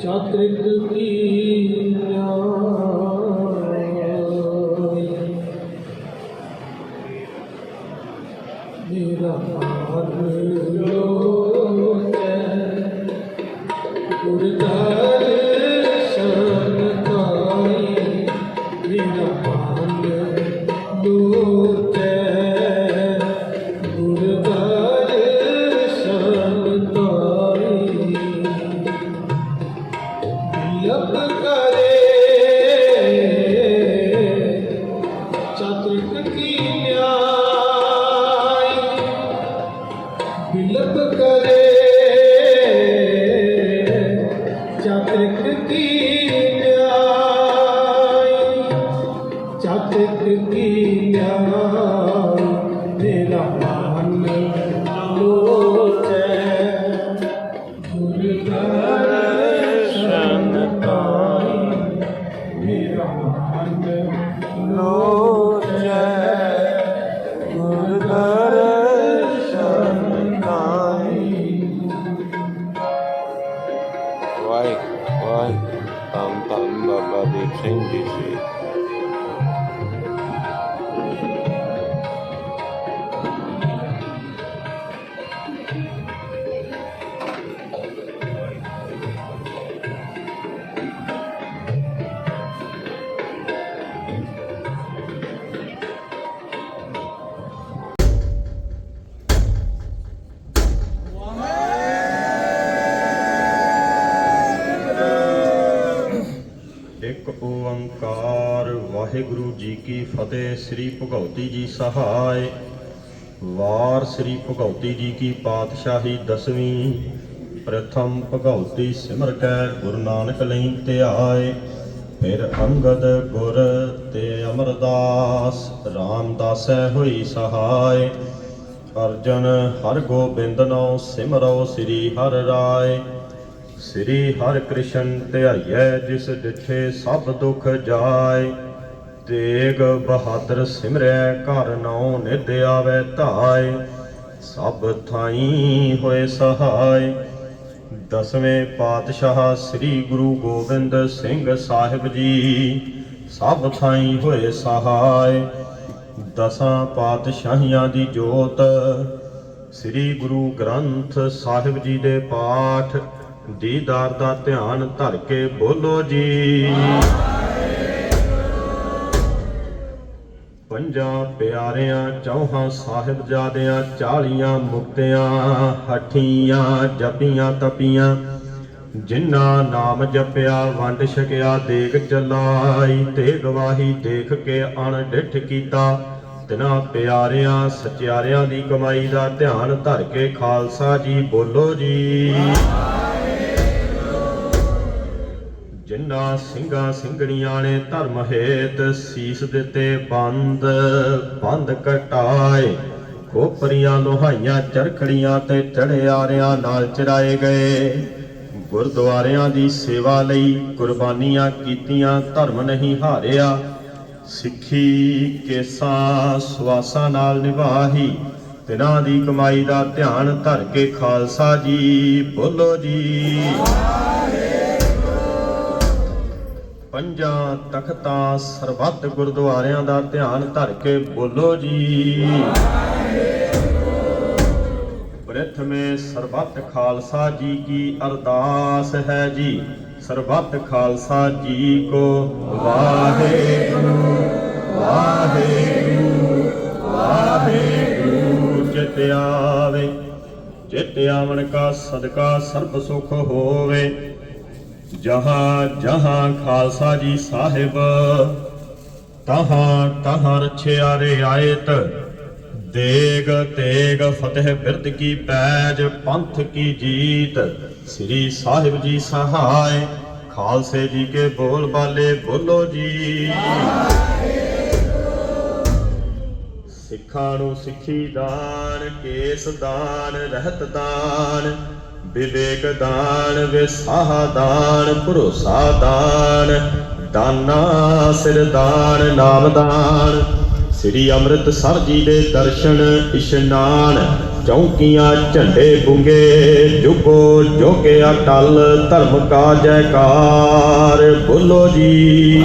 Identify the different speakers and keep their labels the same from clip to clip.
Speaker 1: ਚਾਤ੍ਰਿਕ ਕੀ ਚਾਤ੍ਰਿਕ ਕੀ ਨਿਆਈ ਚਾਤ੍ਰਿਕ ਕੀ ਨਿਆਈ ਮੇਰਾ ਮਨ ਲੋਚੈ ਗੁਰ ਦਰਸ਼ਨ ਮੇਰਾ ਮਨ ਲੋਚੈ
Speaker 2: ਵਾਹਿਗੁਰੂ ਜੀ ਕੀ ਫਤਿਹ। ਸ੍ਰੀ ਭਗਉਤੀ ਜੀ ਸਹਾਇ। ਵਾਰ ਸ੍ਰੀ ਭਗਉਤੀ ਜੀ ਕੀ ਪਾਤਸ਼ਾਹੀ ਦਸਵੀਂ। ਪ੍ਰਥਮ ਭਗਉਤੀ ਸਿਮਰ ਕੈ ਗੁਰੂ ਨਾਨਕ ਲਈ ਧਿਆਏ। ਫਿਰ ਅੰਗਦ ਗੁਰ ਤੇ ਅਮਰਦਾਸ। ਰਾਮਦਾਸੈ ਹੋਈ ਸਹਾਇ। ਅਰਜਨ ਹਰ ਗੋਬਿੰਦ ਨੋ ਸਿਮਰੋ ਸ੍ਰੀ ਹਰ ਰਾਏ। ਸ੍ਰੀ ਹਰਿ ਕ੍ਰਿਸ਼ਨ ਧਿਆਈਐ ਜਿਸ ਡਿਠੇ ਸਭ ਦੁਖ ਜਾਏ। ਤੇਗ ਬਹਾਦਰ ਸਿਮਰੈ ਘਰ ਨੌ ਨਿਧ ਆਵੈ ਧਾਇ ਸਭ ਥਾਈ ਹੋਏ ਸਹਾਇ ਦਸਵੇਂ ਪਾਤਸ਼ਾਹ ਸ੍ਰੀ ਗੁਰੂ ਗੋਬਿੰਦ ਸਿੰਘ ਸਾਹਿਬ ਜੀ, ਸਭ ਥਾਈ ਹੋਏ ਸਹਾਇ ਦਸਾਂ ਪਾਤਸ਼ਾਹੀਆਂ ਦੀ ਜੋਤ, ਸ੍ਰੀ ਗੁਰੂ ਗ੍ਰੰਥ ਸਾਹਿਬ ਜੀ ਦੇ ਪਾਠ ਦੀਦਾਰ ਦਾ ਧਿਆਨ ਧਰ ਕੇ ਬੋਲੋ ਜੀ। ਪੰਜਾਂ ਪਿਆਰਿਆਂ, ਚੌਹਾਂ ਸਾਹਿਬਜ਼ਾਦਿਆਂ, ਚਾਲੀਆਂ ਮੁਕਤਿਆਂ, ਹਠੀਆਂ ਜਪੀਆਂ ਤਪੀਆਂ। ਜਿਨ੍ਹਾਂ ਨਾਮ ਜਪਿਆ, ਵੰਡ ਛਕਿਆ ਦੇਖ ਚਲਾਈ, ਤੇ ਗਵਾਹੀ ਦੇਖ ਕੇ ਅਣ ਡਿਠ ਕੀਤਾ। ਤਿਨਾ ਪਿਆਰਿਆਂ, ਸਚਿਆਰਿਆਂ ਦੀ ਕਮਾਈ ਦਾ ਧਿਆਨ ਧਰ ਕੇ ਖਾਲਸਾ ਜੀ ਬੋਲੋ ਜੀ। ਜਿਨ੍ਹਾਂ ਸਿੰਘਾਂ ਸਿੰਘਣੀਆਂ ਨੇ ਧਰਮ ਹੇਤ ਸੀਸ ਦਿੱਤੇ ਬੰਦ ਬੰਦ ਕਟਾਏ। ਖੋਪਰੀਆਂ, ਲੋਹਾਈਆਂ, ਚਰਖੜੀਆਂ ਤੇ ਚੜਿਆਰਿਆਂ ਨਾਲ ਚਰਾਏ ਗਏ। ਗੁਰਦੁਆਰਿਆਂ ਦੀ ਸੇਵਾ ਲਈ ਕੁਰਬਾਨੀਆਂ ਕੀਤੀਆਂ, ਧਰਮ ਨਹੀਂ ਹਾਰਿਆ। ਸਿੱਖੀ ਕੇਸਾਂ ਸਵਾਸਾਂ ਨਾਲ ਨਿਭਾਹੀ। ਤਿਨਾਂ ਦੀ ਕਮਾਈ ਦਾ ਧਿਆਨ ਧਰ ਕੇ ਖਾਲਸਾ ਜੀ, ਬੋਲੋ ਜੀ। ਪੰਜਾਂ ਤਖਤਾਂ ਸਰਬੱਤ ਗੁਰਦੁਆਰਿਆਂ ਦਾ ਧਿਆਨ ਧਰ ਕੇ ਬੋਲੋ ਜੀ। ਪ੍ਰਥਮੇ ਸਰਬੱਤ ਖਾਲਸਾ ਜੀ ਕੀ ਅਰਦਾਸ ਹੈ ਜੀ। ਸਰਬੱਤ ਖਾਲਸਾ ਜੀ ਕੋ ਵਾਹਿਗੁਰੂ ਵਾਹਿਗੁਰੂ ਵਾਹਿਗੁਰੂ ਚਿਤ ਆਵੇ। ਚਿਤ ਆਵਣ ਕਾ ਸਦਕਾ ਸਰਬ ਸੁਖ ਹੋਵੇ। ਜਹਾਂ ਜਹਾਂ ਖਾਲਸਾ ਜੀ ਸਾਹਿਬ, ਤਹਾਂ ਤਹਾਂ ਰਛਿਆ ਰਿਆਇਤ ਦੇਗ ਤੇਗ ਫਤਿਹ ਬਿਰਦ ਕੀ ਪੈਜ, ਪੰਥ ਕੀ ਜੀਤ, ਸ੍ਰੀ ਸਾਹਿਬ ਜੀ ਸਹਾਇ, ਖਾਲਸੇ ਜੀ ਕੇ ਬੋਲ ਬਾਲੇ ਬੋਲੋ ਜੀ। ਸਿੱਖਾਂ ਨੂੰ ਸਿੱਖੀ ਦਾਨ, ਕੇਸ ਦਾਨ, ਰਹਿਤ ਦਾਨ ਵਿਵੇਕ ਦਾਨ, ਵਿਸਾਹ ਦਾਨ, ਭਰੋਸਾ ਦਾਨ, ਦਾਨਾ, ਸਿਰ ਦਾਨ, ਨਾਮ ਦਾਨ। ਸ੍ਰੀ ਅੰਮ੍ਰਿਤਸਰ ਜੀ ਦੇ ਦਰਸ਼ਨ ਇਸ਼ਨਾਨ, ਚੌਂਕੀਆਂ, ਝੰਡੇ ਬੁੰਗੇ, ਜੁਗੋ ਜੋਗੇ ਅਟਲ ਧਰਮ ਕਾ ਜੈਕਾਰ ਬੋਲੋ ਜੀ।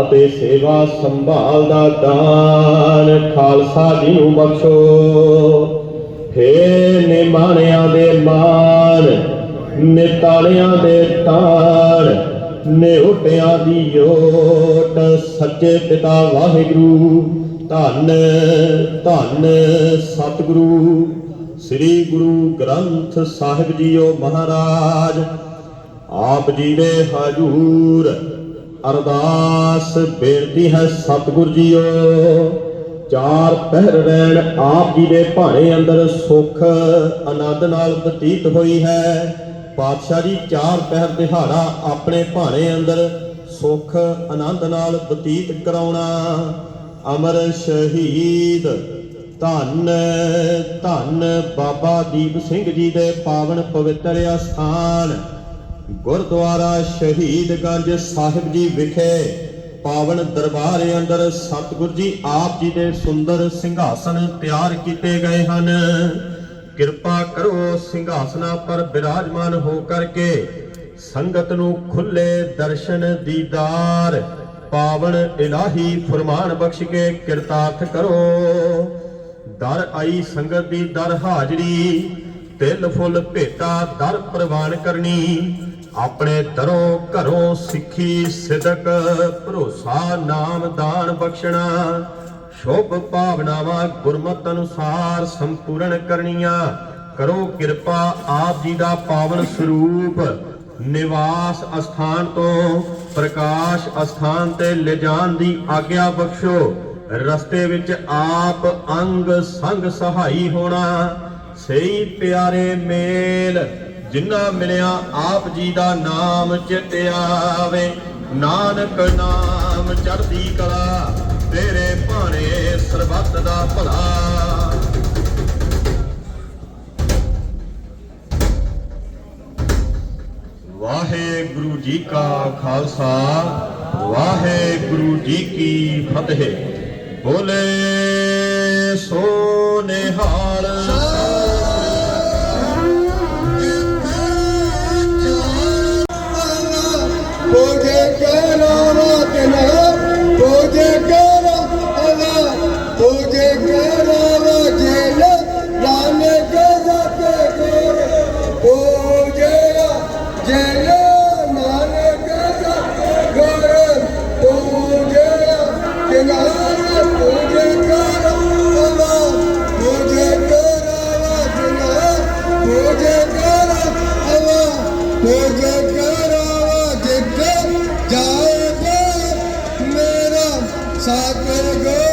Speaker 2: ਅਤੇ ਸੇਵਾ ਸੰਭਾਲ ਦਾ ਦਾਨ ਖਾਲਸਾ ਜੀ ਨੂੰ ਬਖਸ਼ੋ। ਹੇ ਨਿਮਾਣਿਆਂ ਦੇ ਮਾਨ ਨਿਤਾਲਿਆਂ ਦੇ ਤਾਣ, ਨਿਉਟਿਆਂ ਦੀ ਓਟ ਸੱਚੇ ਪਿਤਾ ਵਾਹਿਗੁਰੂ, ਧੰਨ ਧੰਨ ਸਤਿਗੁਰੂ, ਸ੍ਰੀ ਗੁਰੂ ਗ੍ਰੰਥ ਸਾਹਿਬ ਜੀਓ ਮਹਾਰਾਜ, ਆਪ ਜੀ ਦੇ ਹਜੂਰ। ਅਰਦਾਸ ਬੇਨਤੀ ਹੈ ਸਤਿਗੁਰ ਜੀਓ, ਚਾਰ ਪਹਿਰ ਰਹਿਣ ਆਪ ਜੀ ਦੇ ਭਾਣੇ ਅੰਦਰ ਸੁਖ ਆਨੰਦ ਨਾਲ ਬਤੀਤ ਹੋਈ ਹੈ। ਪਾਤਸ਼ਾਹ ਜੀ ਚਾਰ ਪਹਿਰ ਦਿਹਾੜਾ ਆਪਣੇ ਭਾਣੇ ਅੰਦਰ ਸੁਖ ਆਨੰਦ ਨਾਲ ਬਤੀਤ ਕਰਾਉਣਾ। ਅਮਰ ਸ਼ਹੀਦ, ਧੰਨ ਧੰਨ ਬਾਬਾ ਦੀਪ ਸਿੰਘ ਜੀ ਦੇ ਪਾਵਨ ਪਵਿੱਤਰ ਅਸਥਾਨ। ਗੁਰਦੁਆਰਾ ਸ਼ਹੀਦਗੰਜ ਸਾਹਿਬ ਜੀ ਵਿਖੇ ਪਾਵਨ ਦਰਬਾਰ ਅੰਦਰ ਸਤਿਗੁਰ ਜੀ ਆਪ ਜੀ ਦੇ ਸੁੰਦਰ ਸਿੰਘਾਸਨ ਤਿਆਰ ਕੀਤੇ ਗਏ ਹਨ। ਕਿਰਪਾ ਕਰੋ ਸਿੰਘਾਸਨਾਂ ਪਰ ਬਿਰਾਜਮਾਨ ਹੋ ਕਰਕੇ ਸੰਗਤ ਨੂੰ ਖੁੱਲੇ ਦਰਸ਼ਨ ਦੀਦਾਰ ਪਾਵਨ ਇਲਾਹੀ ਫਰਮਾਨ ਬਖਸ਼ ਕੇ ਕਿਰਤਾਰਥ ਕਰੋ। ਦਰ ਆਈ ਸੰਗਤ ਦੀ ਦਰ ਹਾਜ਼ਰੀ, ਤਿਲ ਫੁੱਲ ਭੇਟਾ ਦਰ ਪ੍ਰਵਾਨ ਕਰਨੀ ਆਪਣੇ ਦਰੋਂ ਘਰੋਂ ਸਿੱਖੀ ਸਿਦਕ, ਭਰੋਸਾ, ਨਾਮ, ਦਾਨ, ਬਖਸ਼ਣਾ, ਸ਼ੁਭ ਭਾਵਨਾਵਾਂ, ਗੁਰਮਤ ਅਨੁਸਾਰ ਸੰਪੂਰਨ ਕਰਨੀਆਂ। ਕਰੋ ਕਿਰਪਾ ਆਪ ਜੀ ਦਾ ਪਾਵਨ ਸਰੂਪ। ਨਿਵਾਸ ਅਸਥਾਨ ਤੋਂ ਪ੍ਰਕਾਸ਼ ਅਸਥਾਨ ਤੇ ਲਿਜਾਣ ਦੀ ਆਗਿਆ ਬਖਸ਼ੋ। ਰਸਤੇ ਵਿੱਚ ਆਪ ਅੰਗ ਸੰਗ ਸਹਾਈ ਹੋਣਾ। ਸਹੀ ਪਿਆਰੇ ਮੇਲ। ਜਿੰਨਾ ਮਿਲਿਆ ਆਪ ਜੀ ਦਾ ਨਾਮ ਚਿਤ ਆਵੇ। ਨਾਨਕ ਨਾਮ ਚੜਦੀ ਕਲਾ, ਤੇਰੇ ਭਾਣੇ ਸਰਬੱਤ ਦਾ ਭਲਾ। ਵਾਹਿਗੁਰੂ ਜੀ ਕਾ ਖਾਲਸਾ, ਵਾਹਿਗੁਰੂ ਜੀ ਕੀ ਫਤਿਹ। ਬੋਲੇ ਸੋ ਨਿਹਾਲ
Speaker 3: Talk better go.